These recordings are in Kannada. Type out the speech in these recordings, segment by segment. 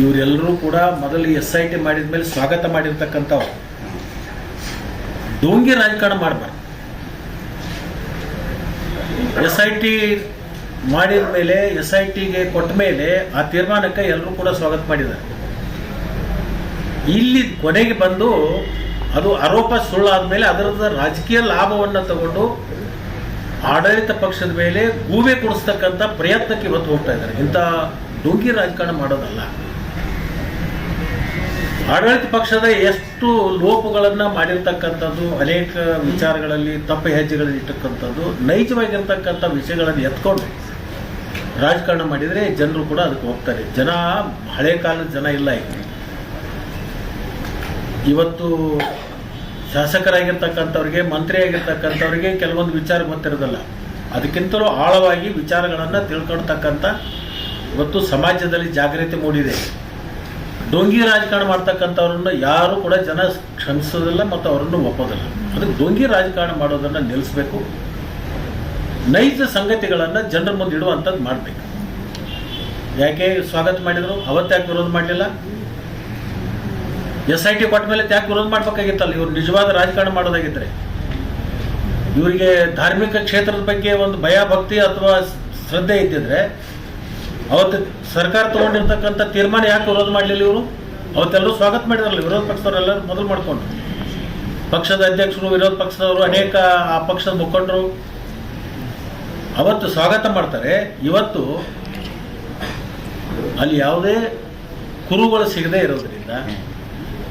ಇವರೆಲ್ಲರೂ ಕೂಡ ಮೊದಲು ಎಸ್ ಐ ಟಿ ಮಾಡಿದ ಮೇಲೆ ಸ್ವಾಗತ ಮಾಡಿರ್ತಕ್ಕಂಥವ್ರು. ಡೋಂಗಿ ರಾಜಕಾರಣ ಮಾಡಬಾರ್ದು. ಎಸ್ ಐ ಟಿ ಮಾಡಿದ ಮೇಲೆ ಎಸ್ ಐ ಟಿಗೆ ಕೊಟ್ಟ ಮೇಲೆ ಆ ತೀರ್ಮಾನಕ್ಕೆ ಎಲ್ಲರೂ ಕೂಡ ಸ್ವಾಗತ ಮಾಡಿದ್ದಾರೆ. ಇಲ್ಲಿ ಕೊನೆಗೆ ಬಂದು ಅದು ಆರೋಪ ಸುಳ್ಳಾದ್ಮೇಲೆ ಅದರದ ರಾಜಕೀಯ ಲಾಭವನ್ನು ತಗೊಂಡು ಆಡಳಿತ ಪಕ್ಷದ ಮೇಲೆ ಗೂಬೆ ಕೊಡಿಸ್ತಕ್ಕಂಥ ಪ್ರಯತ್ನಕ್ಕೆ ಇವತ್ತು ಹೋಗ್ತಾ ಇದ್ದಾರೆ. ಇಂಥ ಡೋಂಗಿ ರಾಜಕಾರಣ ಮಾಡೋದಲ್ಲ. ಆಡಳಿತ ಪಕ್ಷದ ಎಷ್ಟು ಲೋಪಗಳನ್ನು ಮಾಡಿರ್ತಕ್ಕಂಥದ್ದು, ಅನೇಕ ವಿಚಾರಗಳಲ್ಲಿ ತಪ್ಪು ಹೆಜ್ಜೆಗಳನ್ನು ಇಟ್ಟಕ್ಕಂಥದ್ದು, ನೈಜವಾಗಿರ್ತಕ್ಕಂಥ ವಿಷಯಗಳನ್ನು ಎತ್ಕೊಂಡು ರಾಜಕಾರಣ ಮಾಡಿದರೆ ಜನರು ಕೂಡ ಅದಕ್ಕೆ ಹೋಗ್ತಾರೆ. ಜನ, ಹಳೆ ಕಾಲದ ಜನ ಇಲ್ಲ ಈಗ. ಇವತ್ತು ಶಾಸಕರಾಗಿರ್ತಕ್ಕಂಥವ್ರಿಗೆ, ಮಂತ್ರಿಯಾಗಿರ್ತಕ್ಕಂಥವ್ರಿಗೆ ಕೆಲವೊಂದು ವಿಚಾರ ಗೊತ್ತಿರೋದಲ್ಲ. ಅದಕ್ಕಿಂತಲೂ ಆಳವಾಗಿ ವಿಚಾರಗಳನ್ನು ತಿಳ್ಕೊಳ್ತಕ್ಕಂಥ, ಇವತ್ತು ಸಮಾಜದಲ್ಲಿ ಜಾಗೃತಿ ಮೂಡಿದೆ. ಡೊಂಗಿ ರಾಜಕಾರಣ ಮಾಡ್ತಕ್ಕಂಥವ್ರನ್ನ ಯಾರು ಕೂಡ ಜನ ಕ್ಷಮಿಸೋದಿಲ್ಲ ಮತ್ತು ಅವರನ್ನು ಒಪ್ಪೋದಿಲ್ಲ. ಅದಕ್ಕೆ ಡೊಂಗಿ ರಾಜಕಾರಣ ಮಾಡೋದನ್ನು ನಿಲ್ಲಿಸಬೇಕು. ನೈಜ ಸಂಗತಿಗಳನ್ನು ಜನರ ಮುಂದೆ ಇಡುವಂಥದ್ದು ಮಾಡಬೇಕು. ಯಾಕೆ ಸ್ವಾಗತ ಮಾಡಿದರು? ಅವತ್ತ್ಯಾಕೆ ವಿರೋಧ ಮಾಡಲಿಲ್ಲ? ಎಸ್ ಐ ಟಿ ಕೊಟ್ಟ ಮೇಲೆ ಯಾಕೆ ವಿರೋಧ ಮಾಡಬೇಕಾಗಿತ್ತಲ್ಲ? ಇವರು ನಿಜವಾದ ರಾಜಕಾರಣ ಮಾಡೋದಾಗಿದ್ದರೆ ಇವರಿಗೆ ಧಾರ್ಮಿಕ ಕ್ಷೇತ್ರದ ಬಗ್ಗೆ ಒಂದು ಭಯ ಭಕ್ತಿ ಅಥವಾ ಶ್ರದ್ಧೆ ಇದ್ದಿದ್ರೆ ಅವತ್ತು ಸರ್ಕಾರ ತಗೊಂಡಿರ್ತಕ್ಕಂಥ ತೀರ್ಮಾನ ಯಾಕೆ ವಿರೋಧ ಮಾಡಲಿಲ್ಲ ಇವರು? ಅವತ್ತೆಲ್ಲರೂ ಸ್ವಾಗತ ಮಾಡಿದ್ರಲ್ಲ, ವಿರೋಧ ಪಕ್ಷದವರೆಲ್ಲರೂ ಮೊದಲು ಮಾಡ್ಕೊಂಡು. ಪಕ್ಷದ ಅಧ್ಯಕ್ಷರು, ವಿರೋಧ ಪಕ್ಷದವರು, ಅನೇಕ ಆ ಪಕ್ಷದ ಮುಖಂಡರು ಅವತ್ತು ಸ್ವಾಗತ ಮಾಡ್ತಾರೆ. ಇವತ್ತು ಅಲ್ಲಿ ಯಾವುದೇ ಕುರುಗಳು ಸಿಗದೇ ಇರೋದ್ರಿಂದ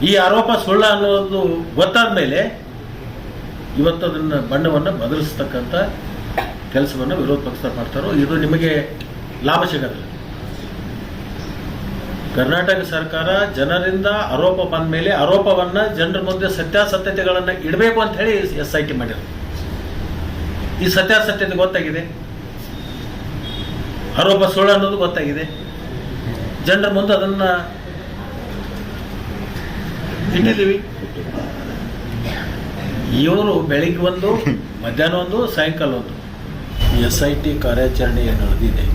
ಈ ಆರೋಪ ಸುಳ್ಳ ಅನ್ನೋದು ಗೊತ್ತಾದ ಮೇಲೆ ಇವತ್ತು ಅದನ್ನು ಬಣ್ಣವನ್ನು ಬದಲಿಸ್ತಕ್ಕಂಥ ಕೆಲಸವನ್ನು ವಿರೋಧ ಪಕ್ಷ ಮಾಡ್ತಾರೋ, ಇದು ನಿಮಗೆ ಲಾಭ ಸಿಗೋದಿಲ್ಲ ಕರ್ನಾಟಕ ಸರ್ಕಾರ ಜನರಿಂದ ಆರೋಪ ಬಂದ ಮೇಲೆ ಆರೋಪವನ್ನು ಜನರ ಮುಂದೆ ಸತ್ಯಾಸತ್ಯತೆಗಳನ್ನು ಇಡಬೇಕು ಅಂತ ಹೇಳಿ ಎಸ್ ಐ ಟಿ ಮಾಡಿದ್ರು. ಈ ಸತ್ಯಾಸತ್ಯತೆ ಗೊತ್ತಾಗಿದೆ. ಆರೋಪ ಸುಳ್ಳು ಅನ್ನೋದು ಗೊತ್ತಾಗಿದೆ. ಜನರ ಮುಂದೆ ಅದನ್ನ ಇಟ್ಟಿದ್ದೀವಿ. ಇವರು ಬೆಳಿಗ್ಗೆ ಒಂದು, ಮಧ್ಯಾಹ್ನ ಒಂದು, ಸಾಯಂಕಾಲ ಒಂದು. ಎಸ್ ಐ ಟಿ ಕಾರ್ಯಾಚರಣೆ ನಡೆದಿದೆ.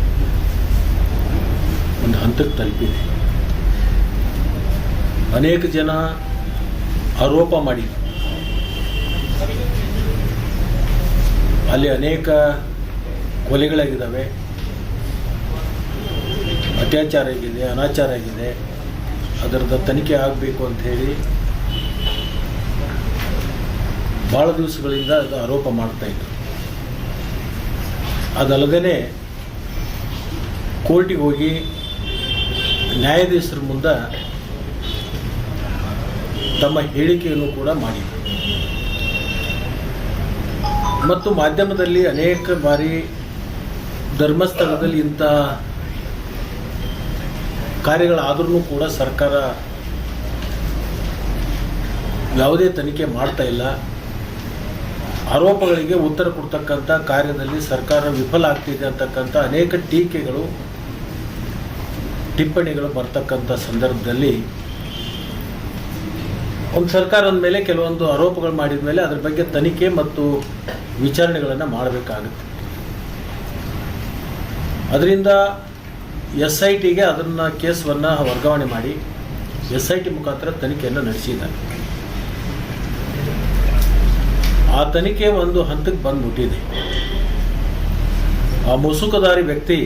ಒಂದು ಹಂತಕ್ಕೆ ತಲುಪಿದೆ. ಅನೇಕ ಜನ ಆರೋಪ ಮಾಡಿ ಅಲ್ಲಿ ಅನೇಕ ಕೊಲೆಗಳಾಗಿದ್ದಾವೆ. ಅತ್ಯಾಚಾರ ಆಗಿದೆ, ಅನಾಚಾರ ಆಗಿದೆ. ಅದರದ ತನಿಖೆ ಆಗಬೇಕು ಅಂತ ಹೇಳಿ ಭಾಳ ದಿವಸಗಳಿಂದ ಅದು ಆರೋಪ ಮಾಡ್ತಾ ಇದ್ರು. ಅದಲ್ಲದೇ ಕೋರ್ಟಿಗೆ ಹೋಗಿ ನ್ಯಾಯಾಧೀಶರ ಮುಂದೆ ತಮ್ಮ ಹೇಳಿಕೆಯನ್ನು ಕೂಡ ಮಾಡಿದರು. ಮತ್ತು ಮಾಧ್ಯಮದಲ್ಲಿ ಅನೇಕ ಬಾರಿ ಧರ್ಮಸ್ಥಳದಲ್ಲಿ ಇಂಥ ಕಾರ್ಯಗಳಾದ್ರೂ ಕೂಡ ಸರ್ಕಾರ ಯಾವುದೇ ತನಿಖೆ ಮಾಡ್ತಾ ಇಲ್ಲ. ಆರೋಪಗಳಿಗೆ ಉತ್ತರ ಕೊಡ್ತಕ್ಕಂಥ ಕಾರ್ಯದಲ್ಲಿ ಸರ್ಕಾರ ವಿಫಲ ಆಗ್ತಿದೆ ಅಂತಕ್ಕಂಥ ಅನೇಕ ಟೀಕೆಗಳು ಟಿಪ್ಪಣಿಗಳು ಬರ್ತಕ್ಕಂಥ ಸಂದರ್ಭದಲ್ಲಿ ಒಂದು ಸರ್ಕಾರದ ಮೇಲೆ ಕೆಲವೊಂದು ಆರೋಪಗಳು ಮಾಡಿದ ಮೇಲೆ ಅದ್ರ ಬಗ್ಗೆ ತನಿಖೆ ಮತ್ತು ವಿಚಾರಣೆಗಳನ್ನು ಮಾಡಬೇಕಾಗುತ್ತೆ. ಅದರಿಂದ ಎಸ್ ಐ ಟಿಗೆ ಅದನ್ನು ಕೇಸನ್ನು ವರ್ಗಾವಣೆ ಮಾಡಿ ಎಸ್ ಐ ಟಿ ಮುಖಾಂತರ ತನಿಖೆಯನ್ನು ನಡೆಸಿದ್ದಾರೆ. ಆ ತನಿಖೆ ಒಂದು ಹಂತಕ್ಕೆ ಬಂದ್ಬಿಟ್ಟಿದೆ. ಆ ಮುಸುಕುದಾರಿ ವ್ಯಕ್ತಿ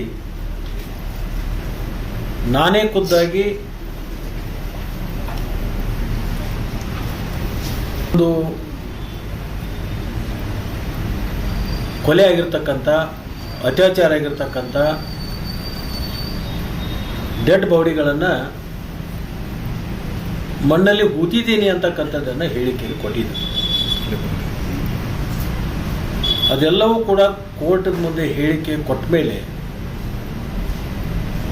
ನಾನೇ ಖುದ್ದಾಗಿ ಒಂದು ಕೊಲೆ ಆಗಿರ್ತಕ್ಕಂಥ, ಅತ್ಯಾಚಾರ ಆಗಿರ್ತಕ್ಕಂಥ ಡೆಡ್ ಬಾಡಿಗಳನ್ನು ಮಣ್ಣಲ್ಲಿ ಹೂತಿದ್ದೀನಿ ಅಂತಕ್ಕಂಥದ್ದನ್ನು ಹೇಳಿಕೆ ಕೊಟ್ಟಿದ್ದೆ. ಅದೆಲ್ಲವೂ ಕೂಡ ಕೋರ್ಟ್ ಮುಂದೆ ಹೇಳಿಕೆ ಕೊಟ್ಟ ಮೇಲೆ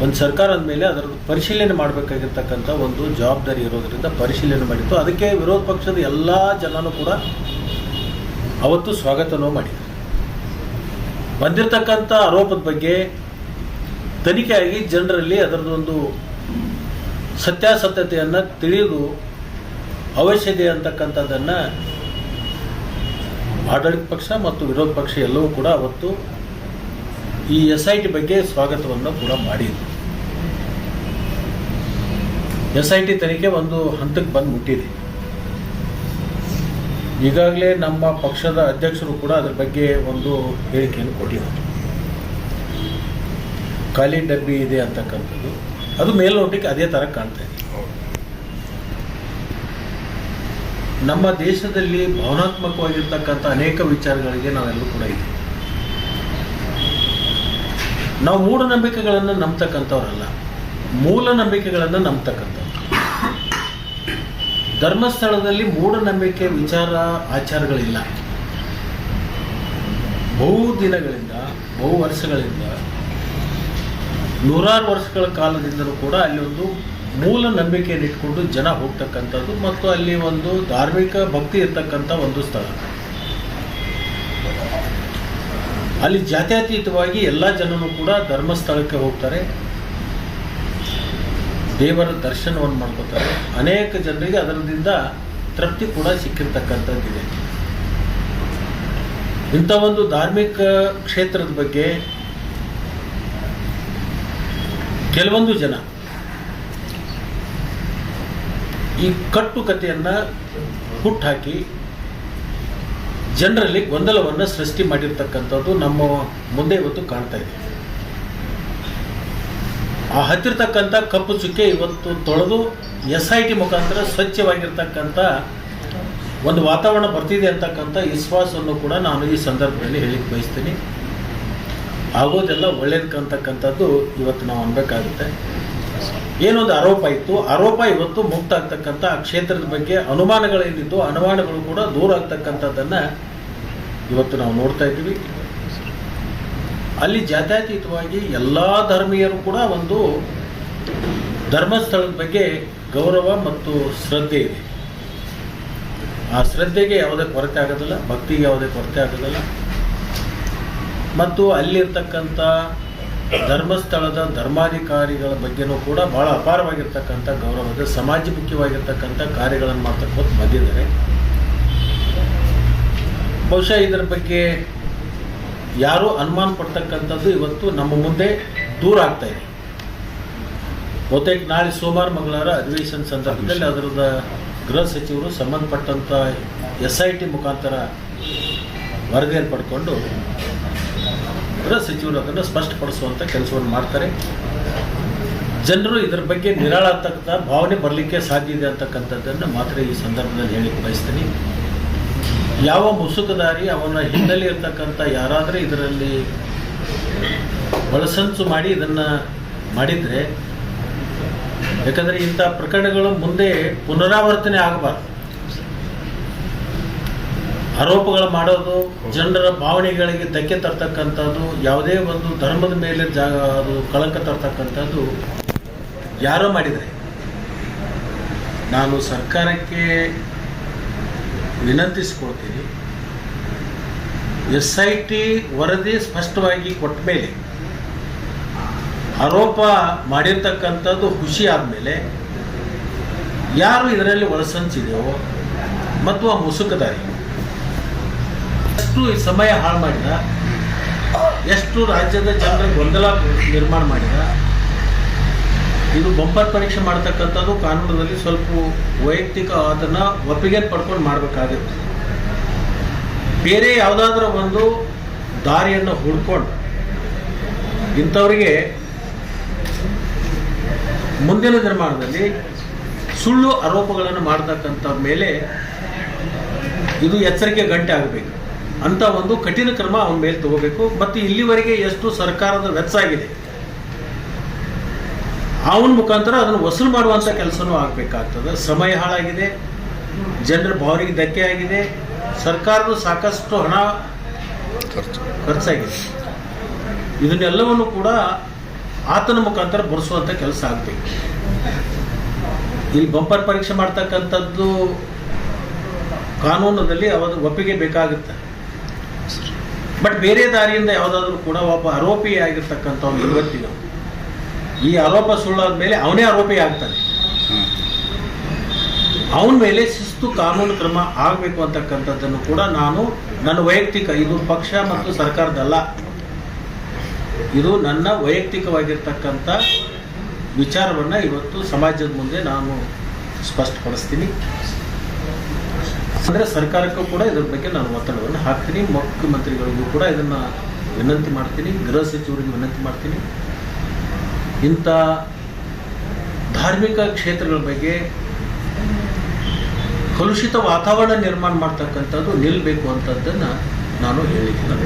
ಒಂದು ಸರ್ಕಾರ ಮೇಲೆ ಅದರ ಪರಿಶೀಲನೆ ಮಾಡಬೇಕಾಗಿರ್ತಕ್ಕಂಥ ಒಂದು ಜವಾಬ್ದಾರಿ ಇರೋದರಿಂದ ಪರಿಶೀಲನೆ ಮಾಡಿತ್ತು ಅದಕ್ಕೆ ವಿರೋಧ ಪಕ್ಷದ ಎಲ್ಲ ಜನನೂ ಕೂಡ ಅವತ್ತು ಸ್ವಾಗತನೂ ಮಾಡಿದರು. ಬಂದಿರತಕ್ಕಂಥ ಆರೋಪದ ಬಗ್ಗೆ ತನಿಖೆಯಾಗಿ ಜನರಲ್ಲಿ ಅದರದೊಂದು ಸತ್ಯಾಸತ್ಯತೆಯನ್ನು ತಿಳಿದು ಅವಶ್ಯತೆ ಅಂತಕ್ಕಂಥದ್ದನ್ನು ಆಡಳಿತ ಪಕ್ಷ ಮತ್ತು ವಿರೋಧ ಪಕ್ಷ ಎಲ್ಲವೂ ಕೂಡ ಅವತ್ತು ಈ ಎಸ್ ಐ ಟಿ ಬಗ್ಗೆ ಸ್ವಾಗತವನ್ನು ಕೂಡ ಮಾಡಿದರು. ಎಸ್ ಐ ಟಿ ತನಿಖೆ ಒಂದು ಹಂತಕ್ಕೆ ಬಂದು ಮುಟ್ಟಿದೆ. ಈಗಾಗಲೇ ನಮ್ಮ ಪಕ್ಷದ ಅಧ್ಯಕ್ಷರು ಕೂಡ ಅದರ ಬಗ್ಗೆ ಒಂದು ಹೇಳಿಕೆಯನ್ನು ಕೊಟ್ಟಿದ್ದಾರೆ. ಖಾಲಿ ಡಬ್ಬಿ ಇದೆ ಅಂತಕ್ಕಂಥದ್ದು. ಅದು ಮೇಲ್ನೋಟಕ್ಕೆ ಅದೇ ಥರ ಕಾಣ್ತಾ ಇದೆ. ನಮ್ಮ ದೇಶದಲ್ಲಿ ಭಾವನಾತ್ಮಕವಾಗಿರ್ತಕ್ಕಂಥ ಅನೇಕ ವಿಚಾರಗಳಿಗೆ ನಾವೆಲ್ಲರೂ ಕೂಡ ಇದ್ದೀವಿ. ನಾವು ಮೂಢನಂಬಿಕೆಗಳನ್ನು ನಂಬ್ತಕ್ಕಂಥವ್ರಲ್ಲ. ಮೂಲ ನಂಬಿಕೆಗಳನ್ನು ನಂಬ್ತಕ್ಕಂಥವ್ರು. ಧರ್ಮಸ್ಥಳದಲ್ಲಿ ಮೂಢನಂಬಿಕೆ ವಿಚಾರ ಆಚಾರಗಳಿಲ್ಲ. ಬಹು ದಿನಗಳಿಂದ, ಬಹು ವರ್ಷಗಳಿಂದ, ನೂರಾರು ವರ್ಷಗಳ ಕಾಲದಿಂದಲೂ ಕೂಡ ಅಲ್ಲಿ ಒಂದು ಮೂಲ ನಂಬಿಕೆಯನ್ನು ಇಟ್ಕೊಂಡು ಜನ ಹೋಗ್ತಕ್ಕಂಥದ್ದು ಮತ್ತು ಅಲ್ಲಿ ಒಂದು ಧಾರ್ಮಿಕ ಭಕ್ತಿ ಇರ್ತಕ್ಕಂಥ ಒಂದು ಸ್ಥಳ. ಅಲ್ಲಿ ಜಾತ್ಯತೀತವಾಗಿ ಎಲ್ಲ ಜನರು ಕೂಡ ಧರ್ಮಸ್ಥಳಕ್ಕೆ ಹೋಗ್ತಾರೆ. ದೇವರ ದರ್ಶನವನ್ನು ಮಾಡ್ಕೋತಾರೆ. ಅನೇಕ ಜನರಿಗೆ ಅದರಿಂದ ತೃಪ್ತಿ ಕೂಡ ಸಿಕ್ಕಿರ್ತಕ್ಕಂಥದ್ದಿದೆ. ಇಂಥ ಒಂದು ಧಾರ್ಮಿಕ ಕ್ಷೇತ್ರದ ಬಗ್ಗೆ ಕೆಲವೊಂದು ಜನ ಈ ಕಟ್ಟುಕತೆಯನ್ನು ಹುಟ್ಟಾಕಿ ಜನರಲ್ಲಿ ಗೊಂದಲವನ್ನು ಸೃಷ್ಟಿ ಮಾಡಿರ್ತಕ್ಕಂಥದ್ದು ನಮ್ಮ ಮುಂದೆ ಇವತ್ತು ಕಾಣ್ತಾ ಇದೆ. ಆ ಹತ್ತಿರತಕ್ಕಂಥ ಕಪ್ಪು ಚುಕ್ಕೆ ಇವತ್ತು ತೊಳೆದು ಎಸ್ ಐ ಟಿ ಮುಖಾಂತರ ಸ್ವಚ್ಛವಾಗಿರ್ತಕ್ಕಂಥ ಒಂದು ವಾತಾವರಣ ಬರ್ತಿದೆ ಅಂತಕ್ಕಂಥ ವಿಶ್ವಾಸವನ್ನು ಕೂಡ ನಾನು ಈ ಸಂದರ್ಭದಲ್ಲಿ ಹೇಳಿಕ್ಕೆ ಬಯಸ್ತೀನಿ. ಆಗೋದೆಲ್ಲ ಒಳ್ಳೇದಕ್ಕಂತಕ್ಕಂಥದ್ದು ಇವತ್ತು ನಾವು ಅನ್ಬೇಕಾಗುತ್ತೆ. ಏನೊಂದು ಆರೋಪ ಇತ್ತು. ಆರೋಪ ಇವತ್ತು ಮುಕ್ತ ಆಗ್ತಕ್ಕಂಥ ಆ ಕ್ಷೇತ್ರದ ಬಗ್ಗೆ ಅನುಮಾನಗಳೇನಿದ್ದು ಅನುಮಾನಗಳು ಕೂಡ ದೂರ ಆಗ್ತಕ್ಕಂಥದ್ದನ್ನು ಇವತ್ತು ನಾವು ನೋಡ್ತಾ ಇದ್ದೀವಿ. ಅಲ್ಲಿ ಜಾತ್ಯತೀತವಾಗಿ ಎಲ್ಲ ಧರ್ಮೀಯರು ಕೂಡ ಒಂದು ಧರ್ಮಸ್ಥಳದ ಬಗ್ಗೆ ಗೌರವ ಮತ್ತು ಶ್ರದ್ಧೆ ಇದೆ. ಆ ಶ್ರದ್ಧೆಗೆ ಯಾವುದೇ ಕೊರತೆ ಆಗೋದಿಲ್ಲ, ಭಕ್ತಿಗೆ ಯಾವುದೇ ಕೊರತೆ ಆಗೋದಿಲ್ಲ. ಮತ್ತು ಅಲ್ಲಿರ್ತಕ್ಕಂಥ ಧರ್ಮಸ್ಥಳದ ಧರ್ಮಾಧಿಕಾರಿಗಳ ಬಗ್ಗೆನೂ ಕೂಡ ಭಾಳ ಅಪಾರವಾಗಿರ್ತಕ್ಕಂಥ ಗೌರವ ಇದೆ. ಸಮಾಜಮುಖಿವಾಗಿರ್ತಕ್ಕಂಥ ಕಾರ್ಯಗಳನ್ನು ಮಾಡ್ತಕ್ಕಂಥ ಬಂದಿದ್ದಾರೆ. ಬಹುಶಃ ಇದರ ಬಗ್ಗೆ ಯಾರೂ ಅನುಮಾನ ಪಡ್ತಕ್ಕಂಥದ್ದು ಇವತ್ತು ನಮ್ಮ ಮುಂದೆ ದೂರ ಆಗ್ತಾ ಇದೆ. ಬಹುತೇಕ ನಾಳೆ ಸೋಮವಾರ, ಮಂಗಳವಾರ ಅಧಿವೇಶನ ಸಂದರ್ಭದಲ್ಲಿ ಅದರದ ಗೃಹ ಸಚಿವರು ಸಂಬಂಧಪಟ್ಟಂಥ ಎಸ್ ಐ ಟಿ ಮುಖಾಂತರ ವರದಿಯನ್ನು ಪಡ್ಕೊಂಡು ಗೃಹ ಸಚಿವರು ಅದನ್ನು ಸ್ಪಷ್ಟಪಡಿಸುವಂಥ ಕೆಲಸವನ್ನು ಮಾಡ್ತಾರೆ. ಜನರು ಇದರ ಬಗ್ಗೆ ನಿರಾಳತಕ್ಕಂಥ ಭಾವನೆ ಬರಲಿಕ್ಕೆ ಸಾಧ್ಯ ಇದೆ ಅಂತಕ್ಕಂಥದ್ದನ್ನು ಮಾತ್ರ ಈ ಸಂದರ್ಭದಲ್ಲಿ ಹೇಳಿ ಬಯಸ್ತೀನಿ. ಯಾವ ಮುಸುಕುದಾರಿ ಅವನ ಹಿನ್ನೆಲೆ ಇರ್ತಕ್ಕಂಥ ಯಾರಾದರೂ ಇದರಲ್ಲಿ ಒಳಸಂಚು ಮಾಡಿ ಇದನ್ನು ಮಾಡಿದರೆ, ಯಾಕಂದರೆ ಇಂಥ ಪ್ರಕರಣಗಳು ಮುಂದೆ ಪುನರಾವರ್ತನೆ ಆಗಬಾರ್ದು. ಆರೋಪಗಳು ಮಾಡೋದು, ಜನರ ಭಾವನೆಗಳಿಗೆ ಧಕ್ಕೆ ತರ್ತಕ್ಕಂಥದ್ದು, ಯಾವುದೇ ಒಂದು ಧರ್ಮದ ಮೇಲೆ ಜಾಗ ಅದು ಕಳಂಕ ತರ್ತಕ್ಕಂಥದ್ದು ಯಾರೋ ಮಾಡಿದರೆ? ನಾನು ಸರ್ಕಾರಕ್ಕೆ ವಿನಂತಿಸಿಕೊಳ್ತೀನಿ. ಎಸ್ ಐ ಟಿ ವರದಿ ಸ್ಪಷ್ಟವಾಗಿ ಕೊಟ್ಟ ಮೇಲೆ, ಆರೋಪ ಮಾಡಿರ್ತಕ್ಕಂಥದ್ದು ಖುಷಿ ಆದಮೇಲೆ ಯಾರು ಇದರಲ್ಲಿ ಒಳಸಂಚಿದೆಯೋ ಮತ್ತು ಆ ಮುಸುಕದಾರಿ ಎಷ್ಟು ಸಮಯ ಹಾಳು ಮಾಡಿದ, ಎಷ್ಟು ರಾಜ್ಯದ ಜನರ ಗೊಂದಲ ನಿರ್ಮಾಣ ಮಾಡಿದ ಇದು ಬಂಪರ್ ಪರೀಕ್ಷೆ ಮಾಡ್ತಕ್ಕಂಥದ್ದು ಕಾನೂನಿನಲ್ಲಿ ಸ್ವಲ್ಪ ವೈಯಕ್ತಿಕ ಅದನ್ನು ಒಪ್ಪಿಗೆ ಪಡ್ಕೊಂಡು ಮಾಡಬೇಕಾಗುತ್ತೆ. ಬೇರೆ ಯಾವುದಾದ್ರೂ ಒಂದು ದಾರಿಯನ್ನು ಹುಡ್ಕೊಂಡು ಇಂಥವರಿಗೆ ಮುಂದಿನ ನಿರ್ಮಾಣದಲ್ಲಿ ಸುಳ್ಳು ಆರೋಪಗಳನ್ನು ಮಾಡ್ತಕ್ಕಂಥ ಮೇಲೆ ಇದು ಎಚ್ಚರಿಕೆ ಗಂಟೆ ಆಗಬೇಕು. ಅಂತ ಒಂದು ಕಠಿಣ ಕ್ರಮ ಅವನ ಮೇಲೆ ತಗೋಬೇಕು. ಮತ್ತು ಇಲ್ಲಿವರೆಗೆ ಎಷ್ಟು ಸರ್ಕಾರದ ವೆಚ್ಚ ಆಗಿದೆ. ಅವನ ಮುಖಾಂತರ ಅದನ್ನು ವಸೂಲು ಮಾಡುವಂಥ ಕೆಲಸನೂ ಆಗಬೇಕಾಗ್ತದೆ. ಸಮಯ ಹಾಳಾಗಿದೆ ಜನರ ಭಾವನೆಗೆ ಧಕ್ಕೆ ಆಗಿದೆ ಸರ್ಕಾರದ ಸಾಕಷ್ಟು ಹಣ ಖರ್ಚಾಗಿದೆ. ಇದನ್ನೆಲ್ಲವನ್ನು ಕೂಡ ಆತನ ಮುಖಾಂತರ ಬರೆಸುವಂಥ ಕೆಲಸ ಆಗಬೇಕು. ಇಲ್ಲಿ ಬಂಪರ್ ಪರೀಕ್ಷೆ ಮಾಡ್ತಕ್ಕಂಥದ್ದು ಕಾನೂನದಲ್ಲಿ ಅವಾಗ ಒಪ್ಪಿಗೆ ಬೇಕಾಗುತ್ತೆ. ಬಟ್ ಬೇರೆ ದಾರಿಯಿಂದ ಯಾವುದಾದ್ರೂ ಕೂಡ ಒಬ್ಬ ಆರೋಪಿ ಆಗಿರ್ತಕ್ಕಂಥ ಒಂದು ಇವತ್ತಿನ ಈ ಆರೋಪ ಸುಳ್ಳಾದ ಮೇಲೆ ಅವನೇ ಆರೋಪಿ ಆಗ್ತಾನೆ. ಅವನ ಮೇಲೆ ಶಿಸ್ತು ಕಾನೂನು ಕ್ರಮ ಆಗಬೇಕು ಅಂತಕ್ಕಂಥದ್ದನ್ನು ಕೂಡ ನಾನು ನನ್ನ ವೈಯಕ್ತಿಕ, ಇದು ಪಕ್ಷ ಮತ್ತು ಸರ್ಕಾರದಲ್ಲ. ಇದು ನನ್ನ ವೈಯಕ್ತಿಕವಾಗಿರ್ತಕ್ಕಂಥ ವಿಚಾರವನ್ನು ಇವತ್ತು ಸಮಾಜದ ಮುಂದೆ ನಾನು ಸ್ಪಷ್ಟಪಡಿಸ್ತೀನಿ. ಅಂದರೆ ಸರ್ಕಾರಕ್ಕೂ ಕೂಡ ಇದರ ಬಗ್ಗೆ ನಾನು ಒತ್ತಡವನ್ನು ಹಾಕ್ತೀನಿ. ಮುಖ್ಯಮಂತ್ರಿಗಳಿಗೂ ಕೂಡ ಇದನ್ನು ವಿನಂತಿ ಮಾಡ್ತೀನಿ. ಗೃಹ ಸಚಿವರಿಗೆ ವಿನಂತಿ ಮಾಡ್ತೀನಿ. ಇಂಥ ಧಾರ್ಮಿಕ ಕ್ಷೇತ್ರಗಳ ಬಗ್ಗೆ ಕಲುಷಿತ ವಾತಾವರಣ ನಿರ್ಮಾಣ ಮಾಡ್ತಕ್ಕಂಥದ್ದು ನಿಲ್ಲಬೇಕು ಅಂತದ್ದನ್ನು ನಾನು ಹೇಳಿದ್ದೀನಿ